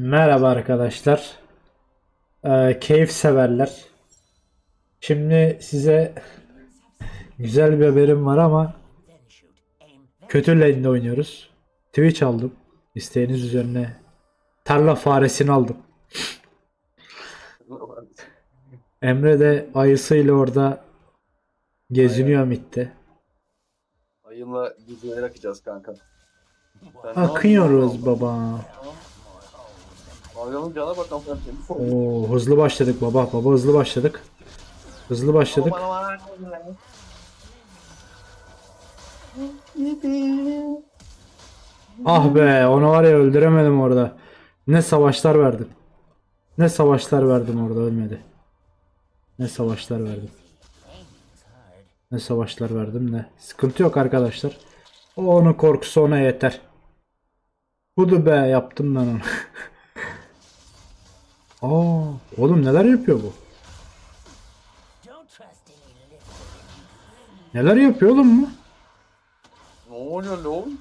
Merhaba arkadaşlar. Ee, keyif severler. Şimdi size güzel bir haberim var ama kötü lane'de oynuyoruz. Twitch aldım. İsteğiniz üzerine tarla faresini aldım. Emre de ayısıyla orada geziniyor midde. Ayınla gizlileri akacağız kanka. Sen Akıyoruz baba. Ayının cana bak amına koyayım. Oo, hızlı başladık baba. Baba hızlı başladık. Hızlı başladık. Aman aman. Ah be onu var ya öldüremedim orada. Ne savaşlar verdim. Ne savaşlar verdim orada ölmedi. Ne savaşlar verdim. Ne savaşlar verdim ne. Sıkıntı yok arkadaşlar. O onun korkusu ona yeter. Budu be yaptım ben onu. Aa, oğlum neler yapıyor bu? Neler yapıyor oğlum mu? Ne oluyor lan oğlum?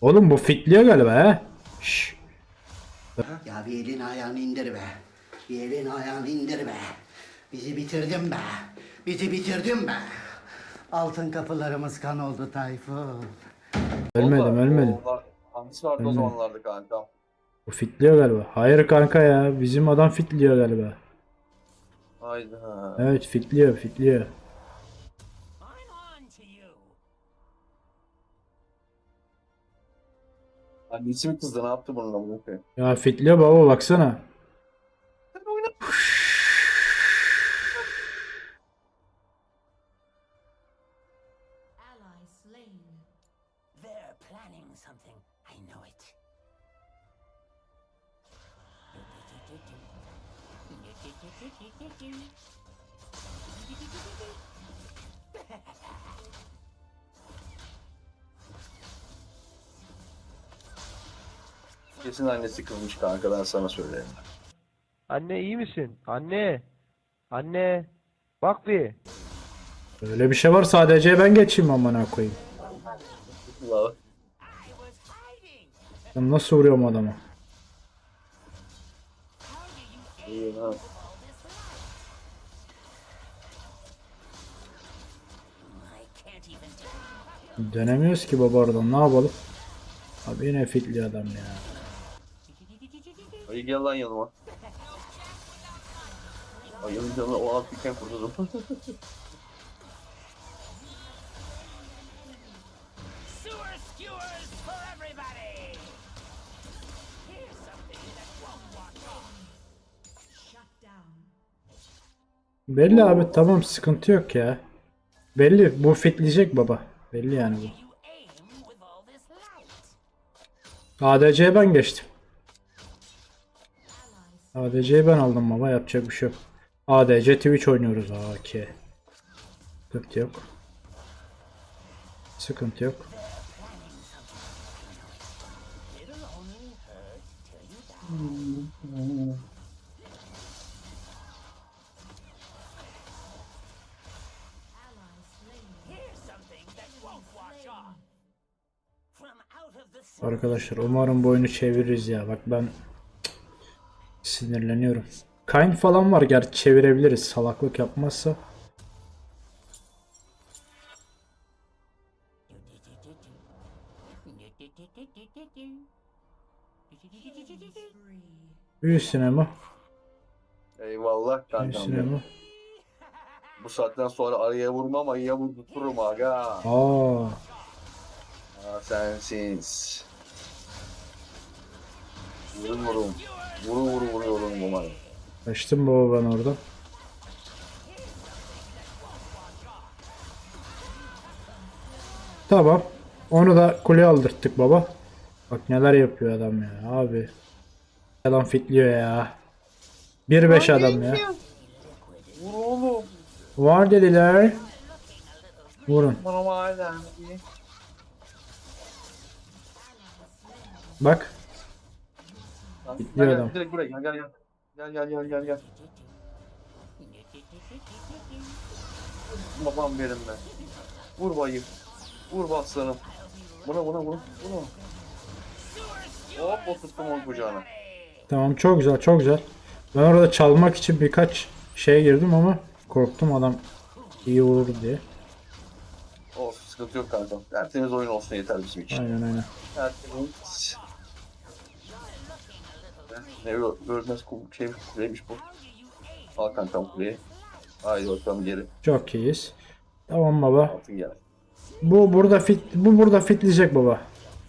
Oğlum bu fitliyor galiba he. Şşş. Ya bir elini ayağını indir be. Bir elini ayağını indir be. Bizi bitirdin be. Bizi bitirdin be. Altın kapılarımız kan oldu Tayfun. Ölmedim ölmedim. Hangisi vardı o zamanlarda kanka? Bu fitliyor galiba. Hayır kanka ya. Bizim adam fitliyor galiba. Haydi ha. Evet fitliyor fitliyor. Annesi mi kızdı ne yaptı bununla bunu koyayım? Ya fitliyor baba baksana. Kesin annesi kızmış kanka ben sana söyleyeyim. Anne iyi misin? Anne. Anne. Bak bir. Öyle bir şey var sadece ben geçeyim amına koyayım. Allah. Ben nasıl vuruyorum adamı? İyi ha. Dönemiyoruz ki baba oradan ne yapalım? Abi yine fitli adam ya. Ayı gel lan yanıma. Ayının canı o alt iken kurtuldum. Belli abi tamam sıkıntı yok ya. Belli bu fitleyecek baba. Belli yani bu. ADC'ye ben geçtim. ADC'yi ben aldım baba yapacak bir şey yok. ADC Twitch oynuyoruz. AK. Sıkıntı yok. Sıkıntı yok. Ally Arkadaşlar umarım bu oyunu çeviririz ya. Bak ben sinirleniyorum. Kayn falan var gerçi çevirebiliriz salaklık yapmazsa. Büyü sinema. Eyvallah Büyü kankam. sinema. benim. Bu saatten sonra araya vurmam ayıya vurdururum aga. Aa, sensiz. Vurun vurun. Vuru vuru vuruyorum umarım. kaçtım baba ben oradan. Tamam. Onu da kuleye aldırttık baba. Bak neler yapıyor adam ya abi. Adam fitliyor ya. 1-5 adam ya. Vur oğlum. Var dediler. Vurun. Bana hala. Bak. Gel Bitmiyor gel adam. direkt buraya gel gel gel. Gel gel gel gel gel. Babam benim ben. Vur bayım. Vur baslanım. Buna buna buna buna. Hop. oturttum onun kucağına. Tamam çok güzel çok güzel. Ben orada çalmak için birkaç şeye girdim ama korktum adam iyi vurur diye. Olsun sıkıntı yok kanka. Tertemiz oyun olsun yeter bizim için. Aynen aynen. Tertemiz. Ne gör- görmez şey kuleymiş bu. Al kankam kuleyi. Haydi bakalım geri. Çok iyiyiz. Tamam baba. Altın gel. Bu burada fit bu burada fitleyecek baba.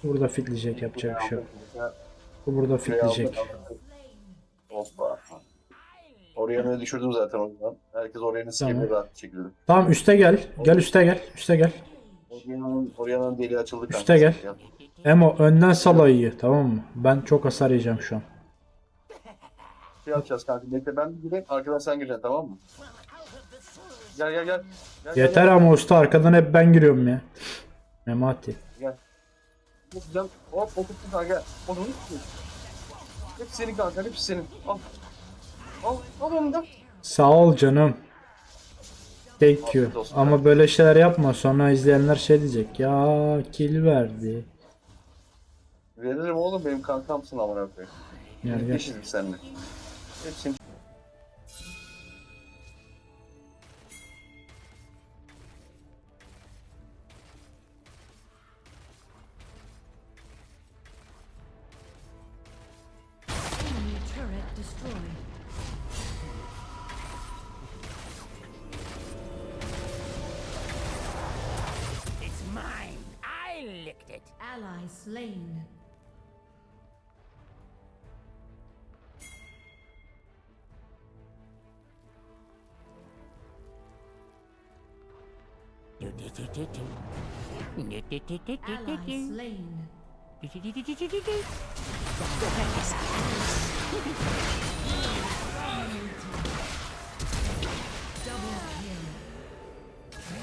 Burada fitleyecek yapacak bir şey yok. Bu burada aldım, fitleyecek. Hoppa. Oraya ne düşürdüm zaten oradan. Herkes oraya ne Tamam. rahat bir şekilde. Tamam üste gel. Gel üste gel. Üste gel. Oriyana'nın Oriyana'nın deliği açıldı kanka. Üste gel. Emo önden sal ayıyı tamam mı? Ben çok hasar yiyeceğim şu an. Şey yapacağız kanka. Bekle ben gireyim. Arkadan sen gireceksin tamam mı? Gel gel gel. gel gel, Yeter gel. ama usta arkadan hep ben giriyorum ya. Memati. Hop hop oturttun kanka. Gel. Onu unutma. Hepsi senin kanka. Hepsi senin. Al. Al. Al onu da. Sağ ol canım. Thank you. Ama böyle şeyler yapma sonra izleyenler şey diyecek. Ya kill verdi. Veririm oğlum benim kankamsın amına koyayım. Gel gel. Seninle. Hepsini Enemy turret destroyed. It's mine. I licked it. Ally slain. Ally slain. Double kill.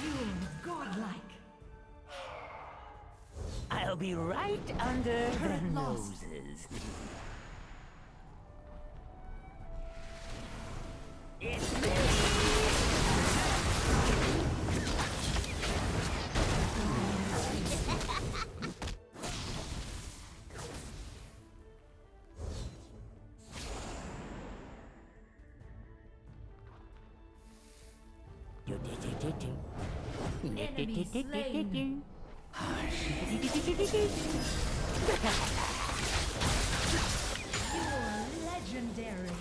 You're godlike. I'll be right under the Turret noses. Enemy slain. You're legendary.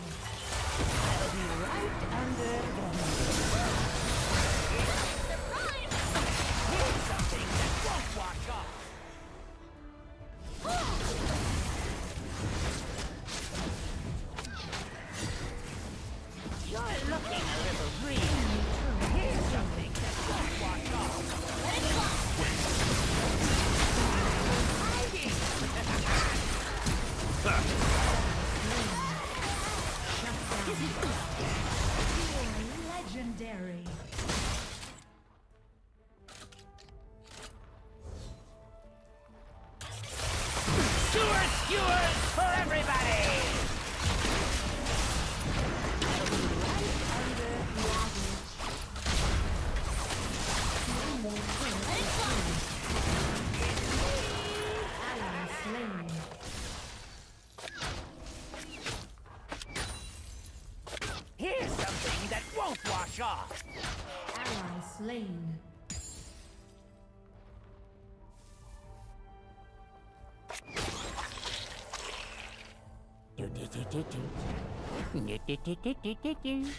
Do do do do do do.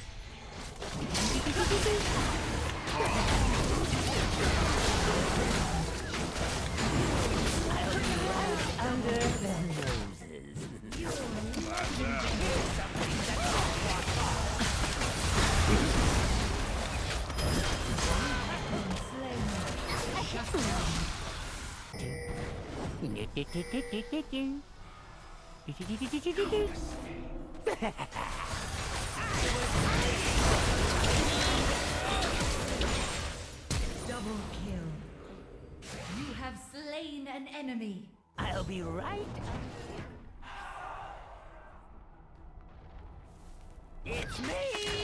Double kill. You have slain an enemy. I'll be right. It's me!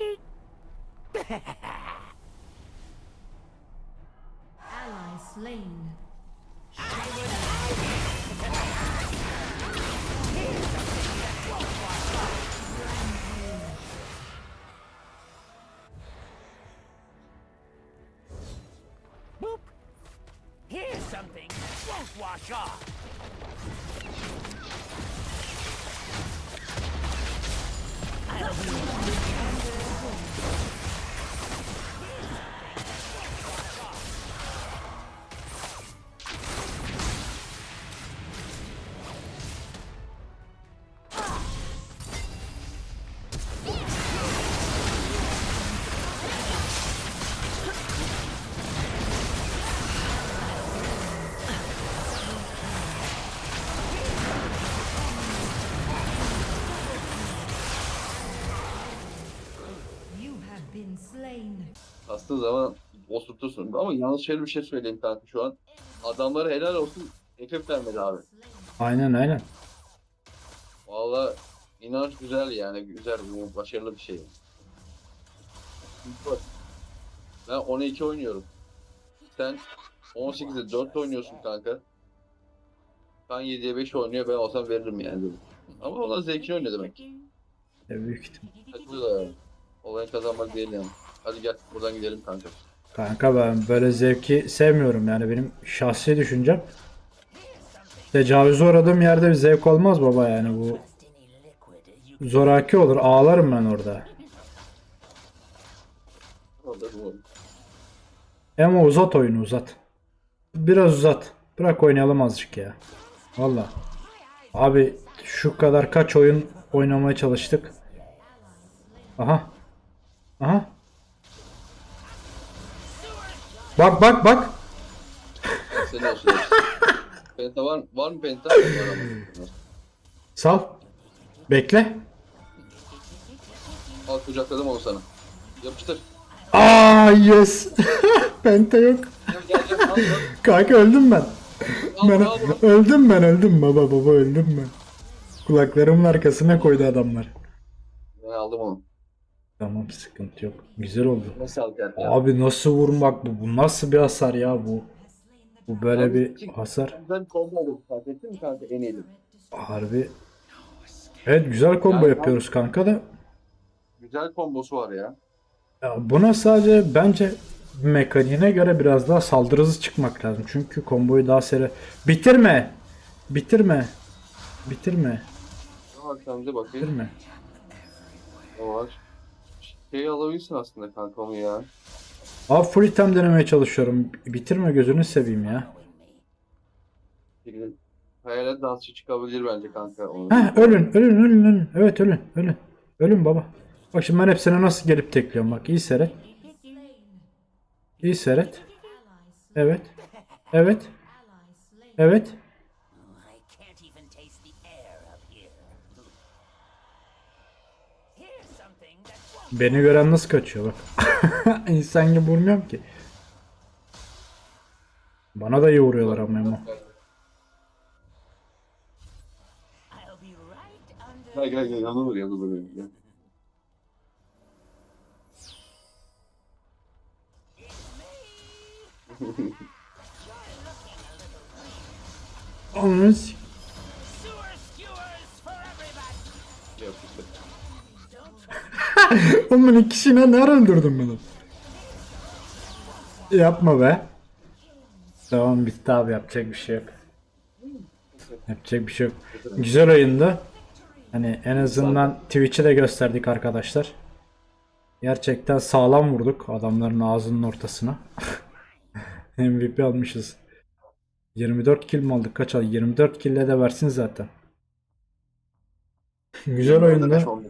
it. Ally slain. Boop. Bastığı zaman osurtursun. Ama yalnız şöyle bir şey söyleyeyim kanka şu an. Adamlara helal olsun. FF vermedi abi. Aynen aynen. Valla inanç güzel yani. Güzel, bu başarılı bir şey. Ben 12 oynuyorum. Sen 18'de 4 oynuyorsun kanka. Kan 7'ye 5 oynuyor ben olsam veririm yani. dedim. Ama ona zevkini oynuyor demek. Ya büyük ihtimal. Yani. Olayın kazanmak değil yani. Hadi gel buradan gidelim kanka. Kanka ben böyle zevki sevmiyorum yani benim şahsi düşüncem. Tecavüze uğradığım yerde bir zevk olmaz baba yani bu zoraki olur ağlarım ben orada. Ama uzat oyunu uzat. Biraz uzat. Bırak oynayalım azıcık ya. Valla. Abi şu kadar kaç oyun oynamaya çalıştık. Aha. Aha. Bak bak bak. Senin olsun. penta var, var mı penta? Var ama. Sal. Bekle. Al kucakladım onu sana. Yapıştır. Aa yes. Penta yok. Gel gel gel. Al, al. Kanka öldüm ben. Al, Ben al, al. öldüm ben öldüm baba baba öldüm ben. Kulaklarımın arkasına koydu adamlar. Ben aldım onu. Tamam sıkıntı yok. Güzel oldu. Nasıl al gel. Abi nasıl vurmak bu? Bu nasıl bir hasar ya bu? Bu böyle Abi, bir çık. hasar. Ben combo oldum. Fark ettin mi kanka? En iyiydim. Harbi. Evet güzel combo Yani yapıyoruz kanka da. Güzel kombosu var ya. Ya buna sadece bence mekaniğine göre biraz daha saldırı hızı çıkmak lazım. Çünkü komboyu daha seri... Bitirme! Bitirme! Bitirme! Bak sen bize bakayım. Bitirme. Şey alabilirsin aslında kanka onu ya. Abi full item denemeye çalışıyorum. Bitirme gözünü seveyim ya. Bir Hayalet dansçı çıkabilir bence kanka. Onu. Heh ölün ölün ölün ölün. Evet ölün ölün. Ölün baba. Bak şimdi ben hepsine nasıl gelip tekliyorum bak iyi seyret. İyi seyret. Evet. Evet. Evet. Beni gören nasıl kaçıyor bak. İnsan gibi vurmuyorum ki. Bana da iyi vuruyorlar ama Memo. Gel gel gel yanına vur yanına vur. Gel. Anlıyorsun. Oğlum ben ikisini nerede öldürdüm bunu? Yapma be. Tamam bitti abi yapacak bir şey yok. Yapacak bir şey yok. Güzel oyundu. Hani en azından Twitch'e de gösterdik arkadaşlar. Gerçekten sağlam vurduk adamların ağzının ortasına. MVP almışız. 24 kill mi aldık? Kaç aldık? 24 kill'le de versin zaten. Güzel oyundu.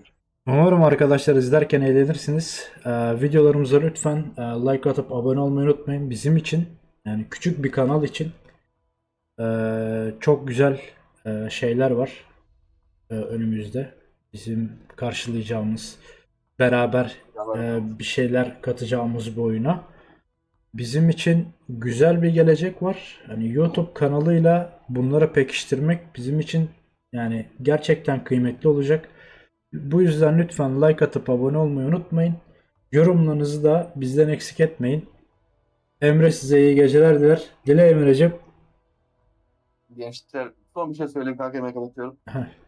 Umarım arkadaşlar izlerken eğlenirsiniz. Ee, videolarımıza lütfen e, like atıp abone olmayı unutmayın. Bizim için yani küçük bir kanal için e, çok güzel e, şeyler var e, önümüzde. Bizim karşılayacağımız beraber e, bir şeyler katacağımız bu oyuna. Bizim için güzel bir gelecek var. Hani YouTube kanalıyla bunları pekiştirmek bizim için yani gerçekten kıymetli olacak. Bu yüzden lütfen like atıp abone olmayı unutmayın. Yorumlarınızı da bizden eksik etmeyin. Emre size iyi geceler diler. Dile Emre'cim. Gençler son bir şey söyleyeyim kanka hemen kapatıyorum.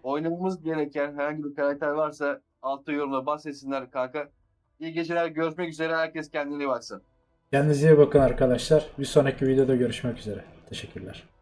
Oynamamız gereken herhangi bir karakter varsa altta yorumla bahsetsinler kanka. İyi geceler görüşmek üzere herkes kendine iyi baksın. Kendinize iyi bakın arkadaşlar. Bir sonraki videoda görüşmek üzere. Teşekkürler.